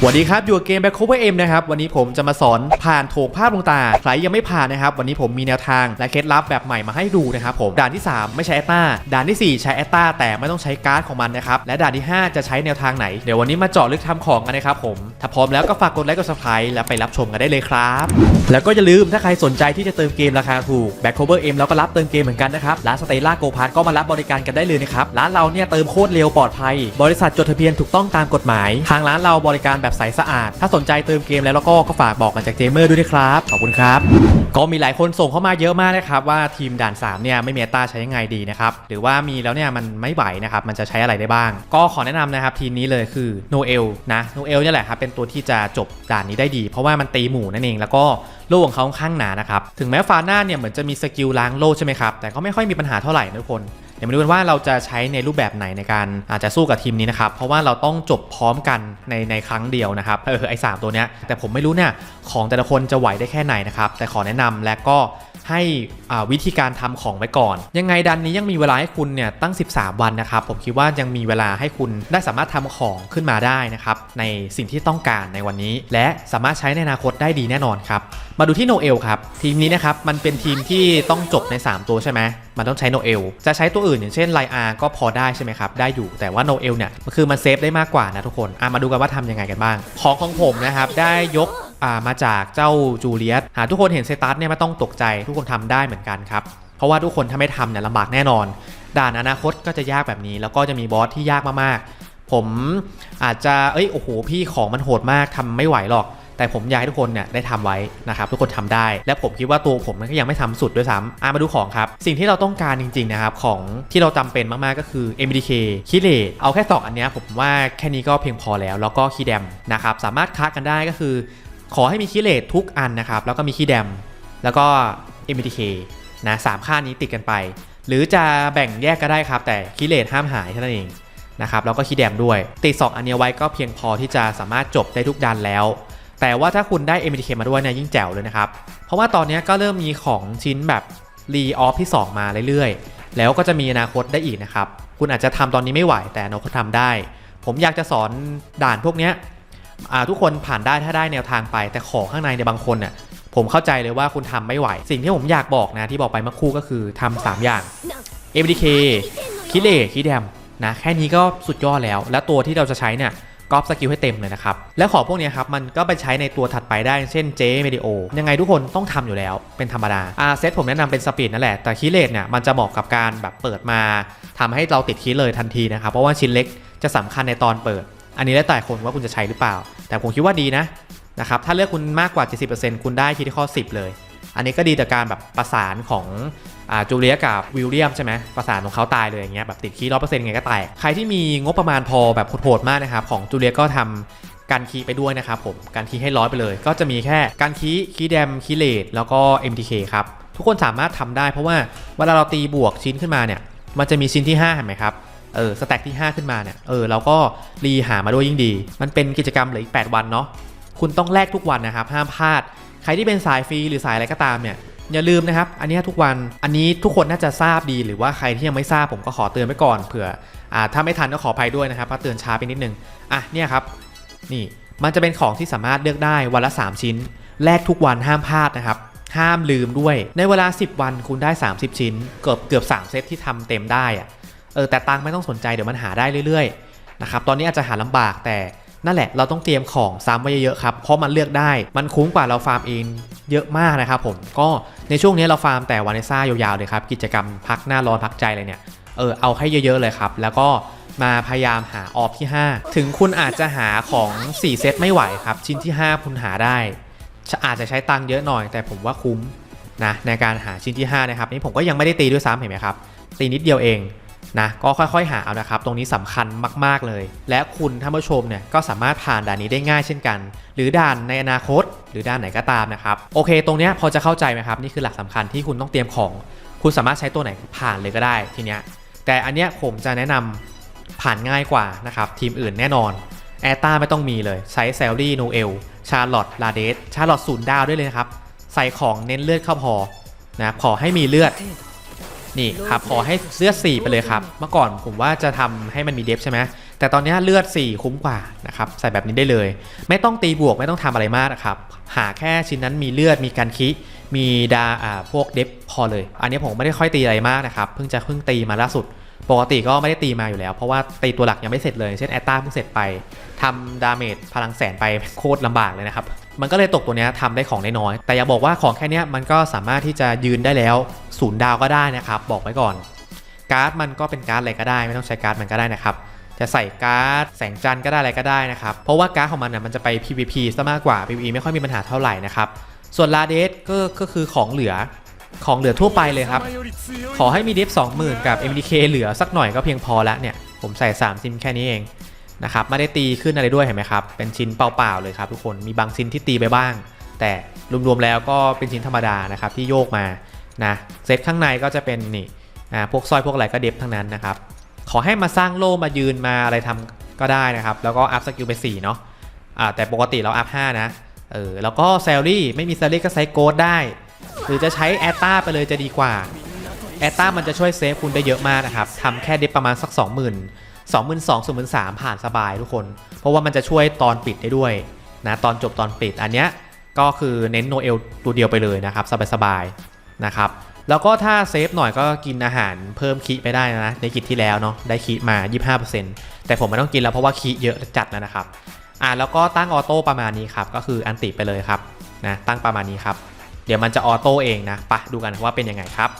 สวัสดีครับ อยู่กับเกม Back Cover M นะครับ วันนี้ผมจะมาสอนผ่านโถงภาพลงตา ใครยังไม่ผ่านนะครับ วันนี้ผมมีแนวทางและเคล็ดลับแบบใหม่มาให้ดูนะครับผม ด่านที่ 3 ไม่ใช้แอตตาด่านทีสี่4 ใช้แอตตาแต่ไม่ต้องใช้การ์ดของมันนะครับ และด่านที่ 5 จะใช้แนวทางไหน เดี๋ยววันนี้มาเจาะลึกทำของกันนะครับผม ถ้าพร้อมแล้วก็ฝากกดไลค์กด subscribe แล้วไปรับชมกันได้เลยครับ แล้วก็อย่าลืมถ้าใครสนใจที่จะเติมเกมราคาถูก Back Cover M แล้วก็รับเติมเกมเหมือนกันนะครับ ร้านสเตล่าโกพาร์ก็มารับบริการกันได้เลยนะครับ ร้านเราเนี่ยเติมโคตรเร็วปลอดภัย บริษัทจดทะเบียนถูกต้องตามกฎหมาย ทางร้านเราบริการแบบใสสะอาด ถ้าสนใจเติมเกมแล้วแล้วก็ก็ฝากบอกกันจากเจมเมอร์ด้วยนะครับ ขอบคุณครับ ก็มีหลายคนส่งเข้ามาเยอะมากนะครับว่าทีมด่าน3เนี่ยไม่มีตาใช้ยังไงดีนะครับ หรือว่ามีแล้วเนี่ยมันไม่ไหวนะครับ มันจะใช้อะไรได้บ้าง ก็ขอแนะนำนะครับทีมนี้เลยคือโนเอลนะโนเอลเนี่ยแหละครับเป็นตัวที่จะจบด่านนี้ได้ดี เพราะว่ามันตีหมู่นั่นเอง แล้วก็โล่ของเขาค่อนข้างหนานะครับ ถึงแม้ฟาน้าเนี่ยเหมือนจะมีสกิลล้างโล่ใช่ไหมครับ แต่ก็ไม่ค่อยมีปัญหาเท่าไหร่นะทุกคน เดี๋ยวมาดูกันว่าเราจะใช้ในรูปแบบไหนในการอาจจะสู้กับทีมนี้นะครับ เพราะว่าเราต้องจบพร้อมกันในในครั้งเดียวนะครับเออไอ้สามตัวเนี้ยแต่ผมไม่รู้เนี่ยของแต่ละคนจะไหวได้แค่ไหนนะครับแต่ขอแนะนำและก็ ให้วิธีการทำของไว้ก่อน ยังไงดันนี้ยังมีเวลาให้คุณเนี่ยตั้ง 13 วันนะครับ ผมคิดว่ายังมีเวลาให้คุณได้สามารถทำของขึ้นมาได้นะครับ ในสิ่งที่ต้องการในวันนี้ และสามารถใช้ในอนาคตได้ดีแน่นอนครับ มาดูที่โนเอลครับ ทีมนี้นะครับ มันเป็นทีมที่ต้องจบใน 3 ตัวใช่ไหมมันต้องใช้โนเอลจะใช้ตัวอื่นอย่างเช่นไลอาก็พอได้ใช่ไหมครับ ได้อยู่แต่ว่าโนเอลเนี่ยมันคือมันเซฟได้มากกว่านะทุกคนมาดูกันว่าทำยังไงกันบ้าง ของของผมนะครับได้ยก มาจากเจ้าจูเลียสหากทุกคนเห็นเซตัสเนี่ยไม่ต้องตกใจทุกคนทำได้เหมือนกันครับ เพราะว่าทุกคนถ้าไม่ทำเนี่ยลำบากแน่นอน ด่านอนาคตก็จะยากแบบนี้ แล้วก็จะมีบอสที่ยากมากๆ ผมอาจจะเอ้ยโอ้โหพี่ของมันโหดมากทำไม่ไหวหรอก แต่ผมอยากให้ทุกคนเนี่ยได้ทำไว้นะครับทุกคนทำได้ และผมคิดว่าตัวผมมันก็ยังไม่ทำสุดด้วยซ้ำอะมาดูของครับ สิ่งที่เราต้องการจริงๆนะครับของที่เราจำเป็นมากๆก็คือ MDK คิเลตเอาแค่สองอันเนี้ยผมว่าแค่นี้ก็เพียงพอแล้ว แล้วก็คีแดมนะครับสามารถค้ากันได้ก็คือ ขอให้มีคิเลตทุกอันนะครับ แล้วก็มีคีแดม แล้วก็ MDK นะสามค่านี้ติดกันไป หรือจะแบ่งแยกก็ได้ครับ แต่คิเลตห้ามหายเท่านั้นเองนะครับแล้วก็คีแดมด้วย ติดสองอันนี้ไว้ก็เพียงพอที่จะสามารถจบได้ทุกดันแล้ว แต่ว่าถ้าคุณได้ MDK มาด้วยเนี่ยยิ่งแจ๋วเลยนะครับ เพราะว่าตอนนี้ก็เริ่มมีของชิ้นแบบรีออฟที่ 2 มาเรื่อยๆ แล้วก็จะมีอนาคตได้อีกนะครับ คุณอาจจะทำตอนนี้ไม่ไหวแต่อนาคตทำได้ ผมอยากจะสอนด่านพวกเนี้ย ทุกคนผ่านได้ถ้าได้แนวทางไป แต่ของข้างในในยบางคนเนี่ยผมเข้าใจเลยว่าคุณทำไม่ไหว สิ่งที่ผมอยากบอกนะที่บอกไปเมื่อครู่ก็คือทำสามอย่าง MDK คิเลคิแดมนะแค่นี้ก็สุดยอดแล้ว และตัวที่เราจะใช้เนี่ยกอปสกิลให้เต็มเลยนะครับ และของพวกนี้ครับ มันก็ไปใช้ในตัวถัดไปได้ เช่นเจเมดิโอ ยังไงทุกคนต้องทำอยู่แล้ว เป็นธรรมดาอาเซตผมแนะนำเป็นสปีดนั่นแหละ แต่คิเลตเนี่ย มันจะเหมาะกับการแบบเปิดมาทำให้เราติดคิเลยทันทีนะครับ เพราะว่าชิ้นเล็กจะสำคัญในตอนเปิด อันนี้แล้วแต่คนว่าคุณจะใช้หรือเปล่า แต่ผมคิดว่าดีนะนะครับถ้าเลือกคุณมากกว่า 70%คุณได้คิดที่ข้อ 10 เลย อันนี้ก็ดีต่อการแบบประสานของอจูเลียกับวิลเลียมใช่ไหมประสานของเขาตายเลยอย่างเงี้ยแบบติดคีย์ร้อยเปอร์เซ็นต์ไงก็แตกใครที่มีงบประมาณพอแบบโหดๆมากนะครับ ของจูเลียก็ทำการคีย์ไปด้วยนะครับผมการคีย์ให้ร้อยไปเลย ก็จะมีแค่การคีย์คีย์แดมคีย์เลดแล้วก็ MTK ครับ ทุกคนสามารถทำได้เพราะว่าเวลาเราตีบวกชิ้นขึ้นมาเนี่ยมันจะมีชิ้นที่5เห็นไหมครับ เออสแต็กที่ 5 ขึ้นมาเนี่ยเออเราก็รีหามาด้วยยิ่งดี มันเป็นกิจกรรมเหลืออีก 8 วันเนาะคุณต้องแลกทุกวันนะครับ ห้ามพลาด ใครที่เป็นสายฟรีหรือสายอะไรก็ตามเนี่ยอย่าลืมนะครับ อันนี้ทุกวันอันนี้ทุกคนน่าจะทราบดีหรือว่าใครที่ยังไม่ทราบผมก็ขอเตือนไว้ก่อนเผื่ออ่าถ้าไม่ทันก็ขออภัยด้วยนะครับเพราะเตือนช้าไปนิดนึงอะเนี่ยครับนี่มันจะเป็นของที่สามารถเลือกได้วันละ 3 ชิ้น แลกทุกวันห้ามพลาดนะครับห้ามลืมด้วยในเวลา 10 วันคุณได้ 30 ชิ้น เกือบเกือบ 3 เซตที่ทำเต็มได้อะ ออแต่ตังค์ไม่ต้องสนใจเดี๋ยวมันหาได้เรื่อยๆนะครับตอนนี้อาจจะหาลำบากแต่นั่นแหละเราต้องเตรียมของซ้ำไว้เยอะๆครับเพราะมันเลือกได้มันคุ้มกว่าเราฟาร์มเองเยอะมากนะครับผมก็ในช่วงนี้เราฟาร์มแต่วานิซ่ายาวๆเลยครับกิจกรรมพักหน้าร้อนพักใจอะไรเนี่ยเออเอาให้เยอะๆเลยครับ แล้วก็มาพยายามหาออฟที่ 5 ถึงคุณอาจจะหาของ 4 เซตไม่ไหวครับ ชิ้นที่ 5 คุณหาได้ อาจจะใช้ตังค์เยอะหน่อย แต่ผมว่าคุ้มนะในการหาชิ้นที่ 5 นะครับ นี่ผมก็ยังไม่ได้ตีด้วยซ้ำเห็นไหมครับ ตีนิดเดียวเอง นะก็ค่อยๆหาเอานะครับ ตรงนี้สำคัญมาก ๆเลย และคุณท่านผู้ชมเนี่ยก็สามารถผ่านด่านนี้ได้ง่ายเช่นกัน หรือด่านในอนาคต หรือด่านไหนก็ตามนะครับโอเค ตรงเนี้ยพอจะเข้าใจไหมครับนี่คือหลักสำคัญที่คุณต้องเตรียมของ คุณสามารถใช้ตัวไหนผ่านเลยก็ได้ทีเนี้ยแต่อันเนี้ยผมจะแนะนำผ่านง่ายกว่านะครับทีมอื่นแน่นอนแอตตาไม่ต้องมีเลยใช้แซลลี่โนเอลชาร์ลอตลาเดสชาร์ลอตศูนย์ดาวด้วยเลยนะครับใส่ของเน้นเลือดเข้าพอนะขอให้มีเลือด นี่ครับขอให้เลือด 4 ไปเลยครับ เมื่อก่อนผมว่าจะทำให้มันมีเดฟใช่ไหมแต่ตอนนี้เลือด 4 คุ้มกว่านะครับใส่แบบนี้ได้เลย ไม่ต้องตีบวกไม่ต้องทำอะไรมากนะครับ หาแค่ชิ้นนั้นมีเลือดมีการคิมีดาอ่าพวกเดฟพอเลย อันนี้ผมไม่ได้ค่อยตีอะไรมากนะครับ เพิ่งจะเพิ่งตีมาล่าสุด ปกติก็ไม่ได้ตีมาอยู่แล้ว เพราะว่าตีตัวหลักยังไม่เสร็จเลย เช่นแอตตาเพิ่งเสร็จไปทำดาเมจพลังแสนไปโคตรลำบากเลยนะครับ มันก็เลยตกตัวเนี้ยทำได้ของได้น้อย แต่อย่าบอกว่าของแค่นี้มันก็สามารถที่จะยืนได้แล้วศูนย์ดาวก็ได้นะครับ บอกไว้ก่อน การ์ดมันก็เป็นการ์ดอะไรก็ได้ ไม่ต้องใช้การ์ดมันก็ได้นะครับจะใส่การ์ดแสงจันทร์ก็ได้อะไรก็ได้นะครับ เพราะว่าการ์ดของมันน่ะมันจะไป PVP ซะมากกว่า PVE ไม่ค่อยมีปัญหาเท่าไหร่นะครับ ส่วนลาเดสก็ก็คือของเหลือของเหลือทั่วไปเลยครับ ขอให้มีเดฟ20,000 กับ MDK เหลือสักหน่อยก็เพียงพอละเนี่ย ผมใส่ 3 ซิมแค่นี้เอง นะครับไม่ได้ตีขึ้นอะไรด้วยเห็นไหมครับ เป็นชิ้นเปล่าๆเลยครับทุกคนมีบางชิ้นที่ตีไปบ้าง แต่รวมๆแล้วก็เป็นชิ้นธรรมดานะครับที่โยกมานะเซตข้างในก็จะเป็นนี่อ่าพวกสร้อยพวกอะไรก็เดฟทั้งนั้นนะครับขอให้มาสร้างโล่มายืนมาอะไรทำก็ได้นะครับ แล้วก็อัพสกิลไป4เนาะอ่าแต่ปกติเราอัพ5นะเออแล้วก็แซลลี่ไม่มีแซลลี่ก็ใช้โกดได้ หรือจะใช้แอตตาไปเลยจะดีกว่าแอตตามันจะช่วยเซฟคุณได้เยอะมากนะครับทำแค่เดฟประมาณสัก 20,000 22,000 23,000ผ่านสบายทุกคน เพราะว่ามันจะช่วยตอนปิดได้ด้วยนะตอนจบตอนปิดอันเนี้ยก็คือเน้นโนเอลตัวเดียวไปเลยนะครับ สบายๆนะครับแล้วก็ถ้าเซฟหน่อยก็กินอาหารเพิ่มคีไปได้นะ ในกิจที่แล้วเนาะได้คีมา 25%แต่ผมไม่ต้องกินแล้วเพราะว่าคีเยอะจัดแล้วนะครับอ่าแล้วก็ตั้งออโต้ประมาณนี้ครับ ก็คืออันติไปเลยครับนะตั้งประมาณนี้ครับ เดี๋ยวมันจะออโต้เองนะไปะดูกันว่าเป็นยังไงครับ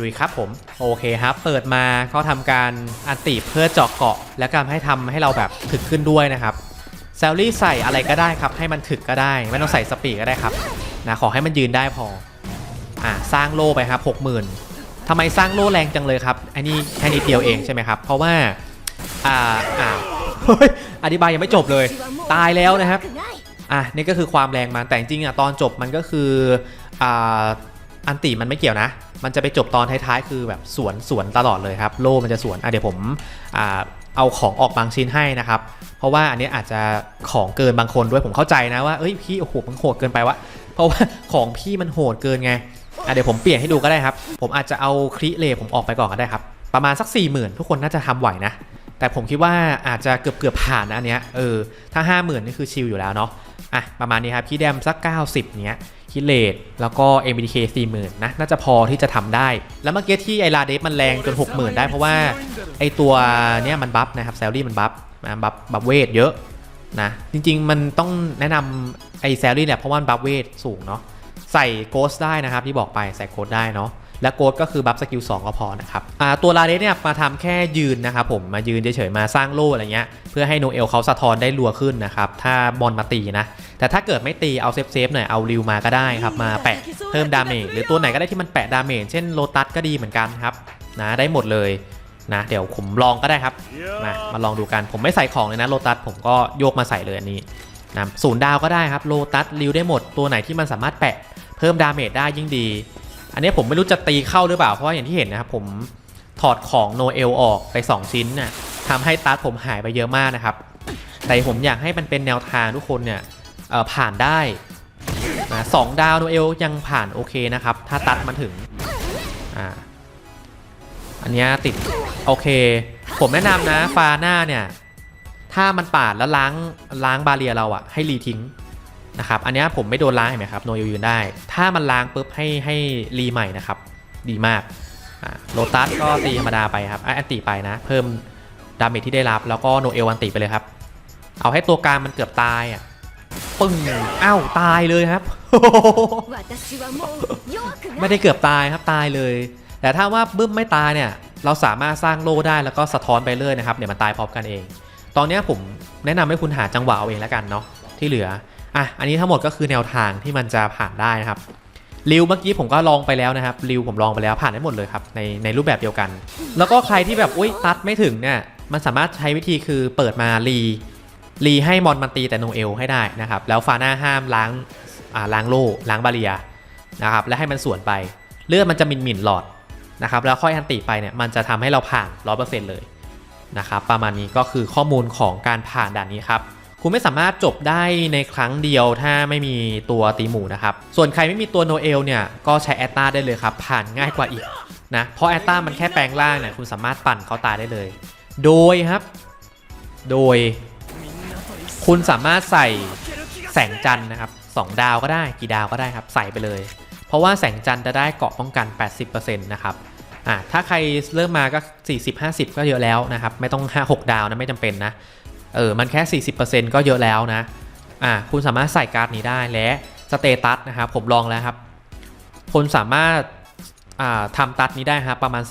ลุยครับผม โอเคครับ เปิดมาก็ทำการอันติเพื่อเจาะเกาะ และการให้ทำให้เราแบบถึกขึ้นด้วยนะครับแซลลี่ใส่อะไรก็ได้ครับ ให้มันถึกก็ได้ ไม่ต้องใส่สปีดก็ได้ครับนะขอให้มันยืนได้พออ่าสร้างโล่ไปครับ 60,000ทำไมสร้างโล่แรงจังเลยครับอันนี้แค่นิดเดียวเองใช่ไหมครับ เพราะว่าอ่าอ่าเฮ้ยอธิบายยังไม่จบเลย ตายแล้วนะครับอะนี่ก็คือความแรงมันแต่จริงอะตอนจบมันก็คืออ่า อันติมันไม่เกี่ยวนะ มันจะไปจบตอนท้ายๆ คือแบบสวนสวนตลอดเลยครับ โล่มันจะสวน อะเดี๋ยวผมอ่าเอาของออกบางชิ้นให้นะครับ เพราะว่าอันนี้อาจจะของเกินบางคนด้วยผมเข้าใจนะว่า เอ้ยพี่โอ้โหมันโหดเกินไปวะ เพราะว่าของพี่มันโหดเกินไง อะเดี๋ยวผมเปลี่ยนให้ดูก็ได้ครับ ผมอาจจะเอาคลิเลผมออกไปก่อนก็ได้ครับ ประมาณสัก 4 0,000 ทุกคนน่าจะทำไหวนะ แต่ผมคิดว่าอาจจะเกือบเกือบๆผ่านนะอันเนี้ย เออ ถ้า 50,000 นี่คือชิลอยู่แล้วเนาะ อะประมาณนี้ครับพี่แดมสัก 90เนี้ย คิเลตแล้วก็ MBK 40,000นะน่าจะพอที่จะทำได้ แล้วเมื่อกี้ที่ไอลาเดฟมันแรงจน 60,000 ได้เพราะว่าไอตัวเนี้ยมันบัฟนะครับแซลลี่มันบัฟนบัฟบัฟเวทเยอะนะจริงๆมันต้องแนะนำไอแซลลี่เนี่ยเพราะว่ามันบัฟเวทสูงเนาะใส่โกสได้นะครับที่บอกไปใส่โกสได้เนาะ และโกดก็คือบัฟสกิล2ก็พอนะครับอ่าตัวลาเดสเนี่ยมาทำแค่ยืนนะครับผมมายืนเฉยๆมาสร้างโล่อะไรเงี้ยเพื่อให้โนเอลเขาสะท้อนได้รัวขึ้นนะครับถ้าบอลมาตีนะแต่ถ้าเกิดไม่ตีเอาเซฟเซฟๆหน่อยเอาริวมาก็ได้ครับมาแปะเพิ่มดาเมจหรือตัวไหนก็ได้ที่มันแปะดาเมจเช่นโลตัสก็ดีเหมือนกันครับนะได้หมดเลยนะเดี๋ยวผมลองก็ได้ครับมามาลองดูกันผมไม่ใส่ของเลยนะโลตัสผมก็โยกมาใส่เลยอันนี้นะศูนย์ดาวก็ได้ครับโลตัสริวได้หมดตัวไหนที่มันสามารถแปะเพิ่มดาเมจได้ยิ่งดี อันนี้ผมไม่รู้จะตีเข้าหรือเปล่า เพราะว่าอย่างที่เห็นนะครับผมถอดของโนเอลออกไป 2 ชิ้นน่ะทำให้ตัดผมหายไปเยอะมากนะครับ แต่ผมอยากให้มันเป็นแนวทางทุกคนเนี่ยผ่านได้นะสองดาวโนเอลยังผ่านโอเคนะครับ ถ้าตัดมันถึงอ่าอันนี้ติดโอเค ผมแนะนำนะฟาหน้าเนี่ย ถ้ามันปาดแล้วล้างล้างบาเรียเราอะให้รีทิ้ง นะครับอันนี้ผมไม่โดนล้างเห็นไหมครับโนยูยืนได้ ถ้ามันล้างปุ๊บให้ให้รีใหม่นะครับ ดีมากโลตัสก็ตีธรรมดาไปครับอะอันติไปนะ เพิ่มดาเมจที่ได้รับ แล้วก็โนเอลอันติไปเลยครับ เอาให้ตัวกลางมันเกือบตายอะปึ้งอ้าวตายเลยครับ ไม่ได้เกือบตายครับตายเลย แต่ถ้าว่าบึ้มไม่ตายเนี่ย เราสามารถสร้างโล่ได้แล้วก็สะท้อนไปเรื่อยนะครับเดี๋ยวมันตายพร้อมกันเอง ตอนนี้ผมแนะนำให้คุณหาจังหวะเอาเองแล้วกันเนาะที่เหลือ อะอันนี้ทั้งหมดก็คือแนวทางที่มันจะผ่านได้นะครับริวเมื่อกี้ผมก็ลองไปแล้วนะครับริวผมลองไปแล้วผ่านได้หมดเลยครับในในรูปแบบเดียวกัน แล้วก็ใครที่แบบอุ้ยตัดไม่ถึงเนี่ยมันสามารถใช้วิธีคือเปิดมารีรีให้มอนมันตีแต่โนเอลให้ได้นะครับแล้วฟาน่าห้ามล้างอ่าล้างโล่ล้างบาเรียนะครับและให้มันสวนไป เลือดมันจะมินมินหลอดนะครับแล้วค่อยอันติไปเนี่ยมันจะทำให้เราผ่าน100%เลยนะครับประมาณนี้ก็คือข้อมูลของการผ่านด่านนี้ครับ คุณไม่สามารถจบได้ในครั้งเดียวถ้าไม่มีตัวตีหมูนะครับ ส่วนใครไม่มีตัวโนเอลเนี่ย ก็ใช้แอตตาได้เลยครับ ผ่านง่ายกว่าอีกนะ เพราะแอตตามันแค่แปลงร่างเนี่ยคุณสามารถปั่นเขาตายได้เลย โดยครับ โดย คุณสามารถใส่แสงจันทร์นะครับสองดาวก็ได้กี่ดาวก็ได้ครับ ใส่ไปเลย เพราะว่าแสงจันทร์จะได้เกาะป้องกัน 80%นะครับอ่าถ้าใครเริ่มมาก็ 40-50 ก็เยอะแล้วนะครับ ไม่ต้อง 5-6 ดาวนะไม่จำเป็นนะ เออ มันแค่ 40%ก็เยอะแล้วนะ อ่า คุณสามารถใส่การ์ดนี้ได้และสเตตัสนะครับ ผมลองแล้วครับคุณสามารถอ่าทำตัดนี้ได้ครับประมาณ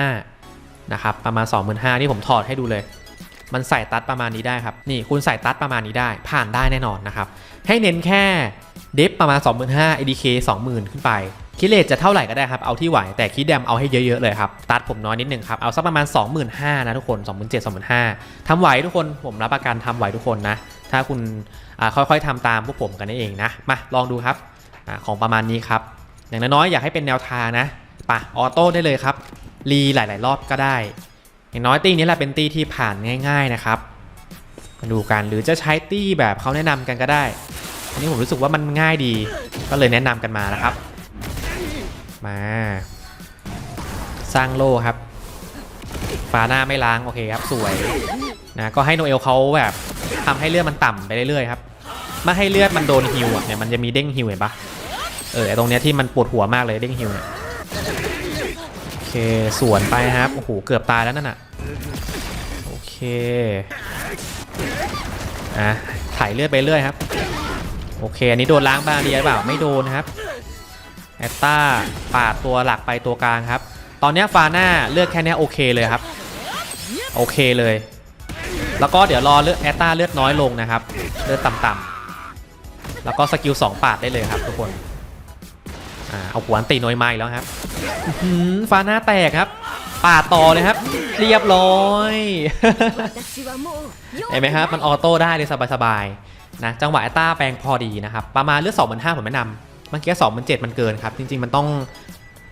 25,000นะครับประมาณ 25,000นี่ผมถอดให้ดูเลย มันใส่ตัดประมาณนี้ได้ครับ นี่คุณใส่ตัดประมาณนี้ได้ ผ่านได้แน่นอนนะครับ ให้เน้นแค่เดฟประมาณ 25,000 ADK 20,000 ขึ้นไป คิเลตจะเท่าไหร่ก็ได้ครับ เอาที่ไหว แต่คิดแดมเอาให้เยอะๆเลยครับ ตัดผมน้อยนิดหนึ่งครับ เอาสักประมาณ 25,000นะทุกคน 27,000 25,000ทำไหวทุกคน ผมรับประกันทำไหวทุกคนนะ ถ้าคุณค่อยๆทำตามพวกผมกันนั่นเองนะ มาลองดูครับอของประมาณนี้ครับ อย่างน้อยๆอยากให้เป็นแนวทางนะปะออโต้ได้เลยครับ รีหลายๆ รอบก็ได้ อย่างน้อยตีนี้แหละเป็นตีที่ผ่านง่าย ๆนะครับ มาดูกัน หรือจะใช้ตีแบบเขาแนะนำกันก็ได้ อันนี้ผมรู้สึกว่ามันง่ายดี ก็เลยแนะนำกันมานะครับ มา สร้างโล่ครับฟ้าหน้าไม่ล้างโอเคครับสวยนะก็ให้โนเอลเขาแบบทำให้เลือดมันต่ำไปเรื่อยๆครับไม่ให้เลือดมันโดนฮิวอะเนี่ยมันจะมีเด้งฮิวเห็นปะเออตรงเนี้ยที่มันปวดหัวมากเลยเด้งฮิวเนี่ยโอเคสวนไปครับโอ้โหเกือบตายแล้วนั่นน่ะโอเคอะถ่ายเลือดไปเรื่อยครับ โอเคอันนี้โดนล้างบ้าเรีหรือเปล่าไม่โดนครับ อตตาปาดตัวหลักไปตัวกลางครับ ตอนนี้ฟาหน้าเลือกแค่เนี้ยโอเคเลยครับ โอเคเลย แล้วก็เดี๋ยวรอเลือกแอตตาเลือดน้อยลงนะครับ เลือดต่ำๆแล้วก็สกิล2ปาดได้เลยครับทุกคนอเอาหัวอันตีน้อยไม้แล้วครับฟาหน้าแตกครับปาดต่อเลยครับ เรียบร้อยเห็นไหมครับมันออโต้ได้เลยสบายๆนะจังหวะแอตตาแปลงพอดีนะครับ ประมาณเลือด2 5 0 0ผมแนะนำ มื่อกี้2 7 0 0มันเกินครับ จริง ๆ มันต้อง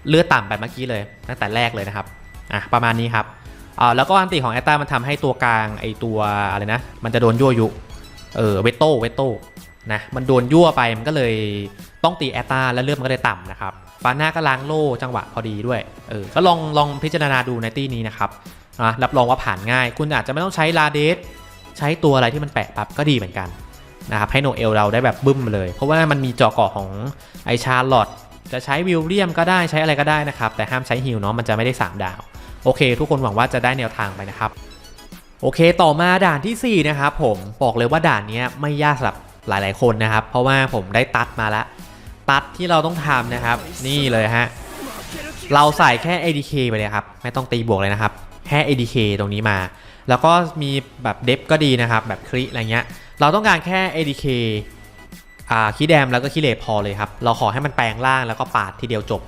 เลือดต่ำแบบเมื่อกี้เลยตั้งแต่แรกเลยนะครับอะประมาณนี้ครับอ่าแล้วก็อันติของแอตตามันทำให้ตัวกลางไอตัวอะไรนะ มันจะโดนยั่วยุเออเวโต้เวโต้นะมันโดนยั่วไปมันก็เลยต้องตีแอตตาแล้วเลือดมันก็เลยต่ำนะครับฟาน่าก็ล้างโล่จังหวะพอดีด้วยเออก็ลองลองพิจารณาดูในตี้นี้นะครับนะรับรองว่าผ่านง่าย คุณอาจจะไม่ต้องใช้ลาเดสใช้ตัวอะไรที่มันแปะปับก็ดีเหมือนกัน นะครับให้โนเอลเราได้แบบบึ้มเลย เพราะว่ามันมีจอเกาะของไอชาร์ลอตจะใช้วิลเลียมก็ได้ใช้อะไรก็ได้นะครับ แต่ห้ามใช้ฮิลเนาะมันจะไม่ได้ 3 ดาว โอเค ทุกคนหวังว่าจะได้แนวทางไปนะครับ โอเคต่อมาด่านทีสี่4 นะครับผมบอกเลยว่าด่านนี้ไม่ยากสำหรับหลาย ๆ คนนะครับ เพราะว่าผมได้ตัดมาแล้ว ตัดที่เราต้องทำนะครับ นี่เลยฮะเราใส่แค่ ADK ไปเลยครับ ไม่ต้องตีบวกเลยนะครับ แค่ ADK ตรงนี้มา แล้วก็มีแบบเดฟก็ดีนะครับแบบคลิอะไรเงี้ยเราต้องการแค่ ADK อ่าคีแดมแล้วก็คีเลพอเลยครับ เราขอให้มันแปลงร่างแล้วก็ปาดทีเดียวจบ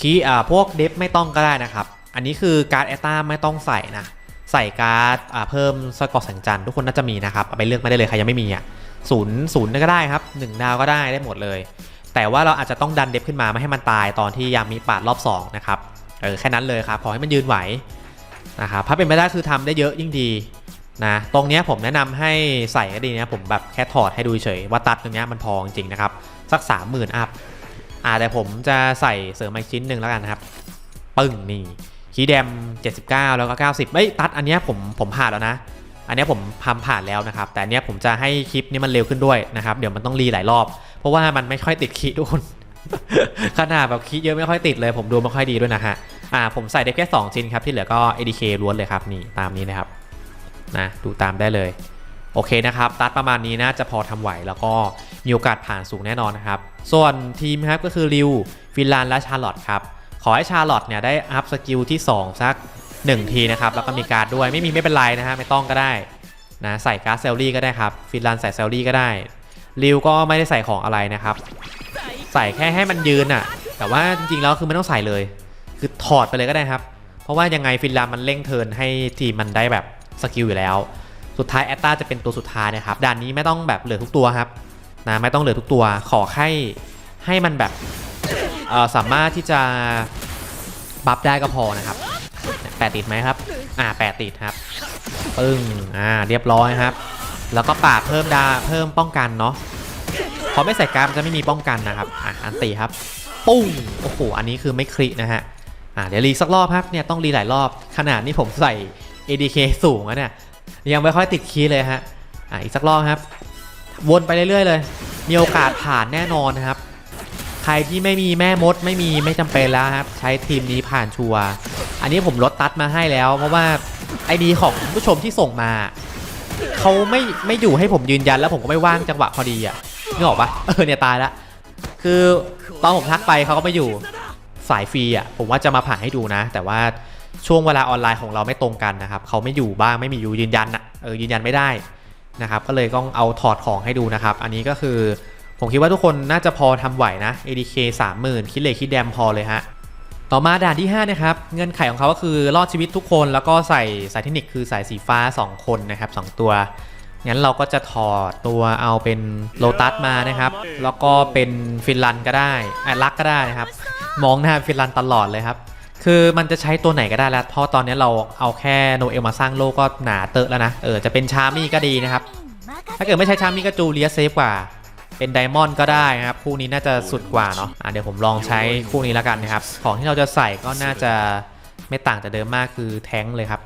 คีอ่าพวกเดฟไม่ต้องก็ได้นะครับ อันนี้คือการ์ดแอตตาไม่ต้องใส่นะ ใส่การ์ดอ่าเพิ่มสกอร์แสงจันทุกคนน่าจะมีนะครับเอาไปเลือกมาได้เลยใครยังไม่มีอะศูนย์ศูนย์ก็ได้ครับหนึ่งดาวก็ได้ได้หมดเลย แต่ว่าเราอาจจะต้องดันเดฟขึ้นมาไม่ให้มันตายตอนที่ยามมีปาดรอบ2นะครับเออแค่นั้นเลยครับขอให้มันยืนไหว นะครับถ้าเป็นไปได้คือทำได้เยอะยิ่งดีนะตรงนี้ผมแนะนำให้ใส่ก็ดีนะผมแบบแค่ถอดให้ดูเฉยว่าตัดตรงนี้มันพอจริงนะครับ สัก 30,000 อัพอ่าแต่ผมจะใส่เสริมอีกชิ้นหนึ่งแล้วกันนะครับ ปึ้งนี่คีแดม 79 แล้วก็ 90เอ้ยตัดอันนี้ผมผมผ่านแล้วนะ อันนี้ผมทำผ่านแล้วนะครับ แต่อันนี้ผมจะให้คลิปนี้มันเร็วขึ้นด้วยนะครับ เดี๋ยวมันต้องรีหลายรอบ เพราะว่ามันไม่ค่อยติดคีทุกคนขนาดแบบคีเยอะไม่ค่อยติดเลย ผมดูไม่ค่อยดีด้วยนะฮะ อ่าผมใส่ได้แค่2ชิ้นครับที่เหลือก็ ADK ล้วนเลยครับนี่ตามนี้นะครับนะดูตามได้เลยโอเคนะครับตัดประมาณนี้น่าจะพอทำไหวแล้วก็มีโอกาสผ่านสูงแน่นอนนะครับ ส่วนทีมครับก็คือริวฟินแลนด์และชาร์ลอตครับ ขอให้ชาร์ลอตเนี่ยได้อัพสกิลที่ 2 สัก 1 ทีนะครับ แล้วก็มีการ์ดด้วยไม่มีไม่เป็นไรนะฮะไม่ต้องก็ได้นะใส่การ์ดเซลลี่ก็ได้ครับ ฟินแลนด์ใส่เซลลี่ก็ได้ริวก็ไม่ได้ใส่ของอะไรนะครับ ใส่แค่ให้มันยืนอะ่ะแต่ว่าจริงๆแล้วคือไม่ต้องใส่เลย คือถอดไปเลยก็ได้ครับ เพราะว่ายังไงฟินแลนด์มันเร่งเทินให้ทีมมันได้แบบสกิลอยู่แล้ว สุดท้ายแอตตาจะเป็นตัวสุดท้ายนะครับด่านนี้ไม่ต้องแบบเหลือทุกตัวครับนะไม่ต้องเหลือทุกตัวขอให้ให้มันแบบสามารถที่จะบัฟได้ก็พอนะครับแปดติดไหมครับ อ่าแปดติดครับปึ้งอ่าเรียบร้อยครับ แล้วก็ปาดเพิ่มดาเพิ่มป้องกันเนาะพอไม่ใส่การดมันจะไม่มีป้องกันนะครับอะอันตีครับ ปุ้งโอ้โหอันนี้คือไม่คลินะฮะ อ่าเดี๋ยวรีสักรอบครับเนี่ยต้องรีหลายรอบขนาดนี้ผมใส่ ADK สูงแล้วเนี่ยยังไม่ค่อยติดคีย์เลยฮะอ่าอีกสักรอบครับ วนไปเรื่อยๆเลย มีโอกาสผ่านแน่นอนนะครับ ใครที่ไม่มีแม่มดไม่มีไม่จำเป็นแล้วครับ ใช้ทีมนี้ผ่านชัวอันนี้ผมลดตัดมาให้แล้ว เพราะว่าไอดีของผู้ชมที่ส่งมาเขาไม่ไม่อยู่ให้ผมยืนยันแล้วผมก็ไม่ว่างจังหวะพอดีอะนึกออกปะเออเนี่ยตายละคือตอนผมทักไปเขาก็ไม่อยู่ สายฟรีอะผมว่าจะมาผ่านให้ดูนะ แต่ว่าช่วงเวลาออนไลน์ของเราไม่ตรงกันนะครับเขาไม่อยู่บ้างไม่มีอยู่ยืนยันอะเออยืนยันไม่ได้นะครับก็เลยต้องเอาถอดของให้ดูนะครับ อันนี้ก็คือผมคิดว่าทุกคนน่าจะพอทำไหวนะ ADK 30,000 คิดเล็กคิดแดมพอเลยฮะต่อมาด่านที่5นะครับเงื่อนไขของเขาก็คือรอดชีวิตทุกคนแล้วก็ใส่สายเทคนิคคือสายสีฟ้า 2 คนนะครับ 2 ตัวงั้นเราก็จะถอดตัวเอาเป็นโลตัสมานะครับ แล้วก็เป็นฟินลันก็ได้ไอ้ลักก็ได้นะครับ มองหน้าฟินลันตลอดเลยครับ คือมันจะใช้ตัวไหนก็ได้แล้ว เพราะตอนนี้เราเอาแค่โนเอลมาสร้างโลกก็หนาเตอะแล้วนะ เออจะเป็นชามี่ก็ดีนะครับ ถ้าเกิดไม่ใช่ชามี่ก็จูเลียเซฟกว่า เป็นไดมอนด์ก็ได้นะครับ คู่นี้น่าจะสุดกว่าเนาะะเดี๋ยวผมลองใช้คู่นี้แล้วกันนะครับ ของที่เราจะใส่ก็น่าจะไม่ต่างจากเดิมมากคือแท้งเลยครับ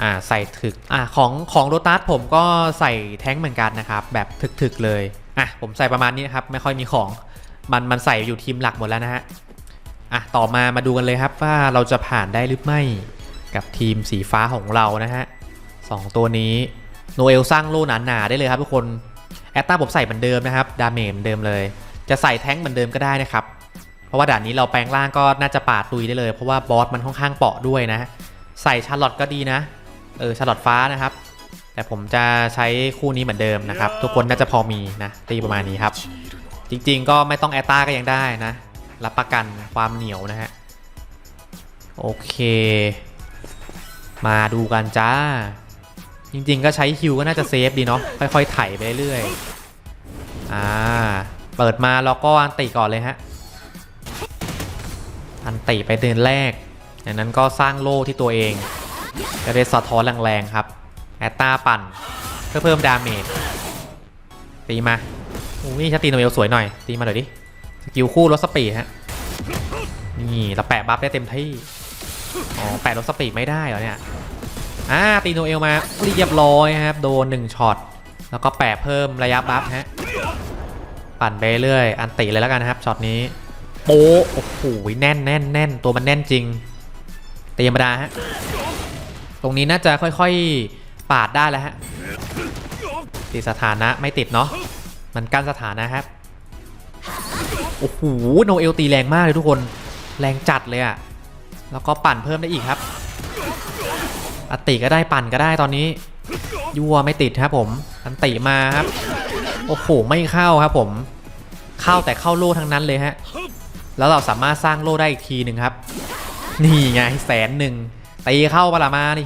อ่าใส่ถึกอ่าของของโรตัสผมก็ใส่แท้งเหมือนกันนะครับ แบบถึกๆเลยอะผมใส่ประมาณนี้นครับ ไม่ค่อยมีของ มันมันใส่อยู่ทีมหลักหมดแล้วนะฮะอะต่อมามาดูกันเลยครับว่าเราจะผ่านได้หรือไม่กับทีมสีฟ้าของเรานะฮะสองตัวนี้โนเอลสร้างโล่หนาๆได้เลยครับทุกคนแอตตาผมใส่เหมือนเดิมนะครับดาเมจเหมือนเดิมเลย จะใส่แท้งเหมือนเดิมก็ได้นะครับเพราะว่าด่านนี้เราแปลงร่างก็น่าจะปาดตุยได้เลย เพราะว่าบอสมันค่อนข้างเปราะด้วยนะ ใส่ชาร์ลอตก็ดีนะ เออชาร์ลอตฟ้านะครับ แต่ผมจะใช้คู่นี้เหมือนเดิมนะครับ ทุกคนน่าจะพอมีนะตีประมาณนี้ครับ จริงๆก็ไม่ต้องแอตตาก็ยังได้นะ รับประกันความเหนียวนะฮะ โอเค มาดูกันจ้า จริงๆก็ใช้ฮิวก็น่าจะเซฟดีเนาะค่อยๆไถไปเรื่อยๆอ่า เปิดมาเราก็อันติก่อนเลยฮะ อันติไปเดินแรกจากนั้นก็สร้างโล่ที่ตัวเองจะได้สะท้อนแรงๆครับ แอตตาปั่น เพื่อเพิ่มดาเมจตีมา โอ้ยชัดตีโนเอลสวยหน่อย ตีมาหน่อยดิ สกิลคู่ลดสปีดฮะ นี่เราแปะบัฟได้เต็มที่ อ๋อ แปะลดสปีดไม่ได้เหรอเนี่ย อ่า ตีโนเอลมาเรียบร้อยครับ โดน1ช็อต แล้วก็แปะเพิ่มระยะบัฟฮะ ปั่นไปเรื่อย อันติเลยแล้วกันนะครับ ช็อตนี้ โป๊โอ้โห แน่นแน่นแน่น ตัวมันแน่นจริงตีธรรมดาฮะ ตรงนี้น่าจะค่อยๆ ปาดได้แล้วฮะติดสถานะไม่ติดเนาะ มันกั้นสถานะครับ โอ้โห โนเอลตีแรงมากเลยทุกคน แรงจัดเลยอะแล้วก็ปั่นเพิ่มได้อีกครับ อัติก็ได้ปั่นก็ได้ตอนนี้ ยัวไม่ติดครับผม อันติมาครับ โอ้โห ไม่เข้าครับผม เข้าแต่เข้าโล่ทั้งนั้นเลยฮะ แล้วเราสามารถสร้างโล่ได้อีกทีหนึ่งครับ นี่ไงแสนหนึ่งตีเข้าปละมาดิ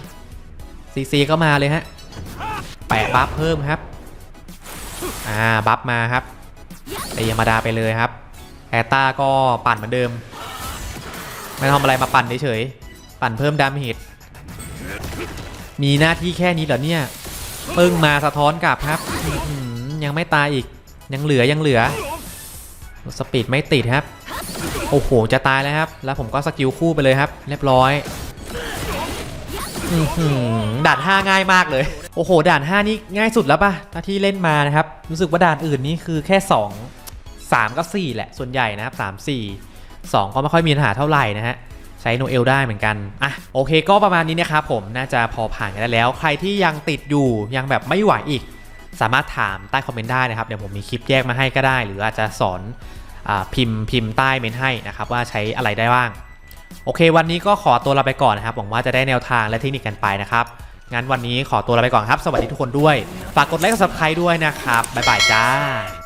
ซีซีก็มาเลยฮะ แปะบัฟเพิ่มครับ อ่าบัฟมาครับตีธรรมดาไปเลยครับแอตตาก็ปั่นเหมือนเดิม ไม่ทำอะไรมาปั่นเฉยๆปั่นเพิ่มดาเมจมีหน้าที่แค่นี้เหรอเนี่ยปึ้งมาสะท้อนกลับครับยังไม่ตายอีกยังเหลือยังเหลือ สปีดไม่ติดครับ โอ้โห จะตายแล้วครับ แล้วผมก็สกิลคู่ไปเลยครับ เรียบร้อยอื้อหือด่าง่ายมากเลย โอ้โห ด่าน 5 นี่ง่ายสุดแล้วป่ะถ้าที่เล่นมานะครับ รู้สึกว่าด่านอื่นนี่คือแค่ 2 3 กับ 4 แหละ ส่วนใหญ่นะครับ 3 4 2 ก็ไม่ค่อยมีปัญหาเท่าไหร่นะฮะ ใช้โนเอลได้เหมือนกัน อะ โอเคก็ประมาณนี้นะครับผมน่าจะพอผ่านกันได้แล้ว ใครที่ยังติดอยู่ยังแบบไม่ไหวอีก สามารถถามใต้คอมเมนต์ได้นะครับ เดี๋ยวผมมีคลิปแยกมาให้ก็ได้ หรืออาจจะสอนอพิมพ์พิมพ์ใต้เมนให้นะครับ ว่าใช้อะไรได้บ้าง โอเค วันนี้ก็ขอตัวลาไปก่อนนะครับหวังว่าจะได้แนวทางและเทคนิคกันไปนะครับ งั้นวันนี้ขอตัวลาไปก่อนครับ สวัสดีทุกคนด้วย ฝากกดไลค์กด subscribe ด้วยนะครับ บ๊ายบายจ้า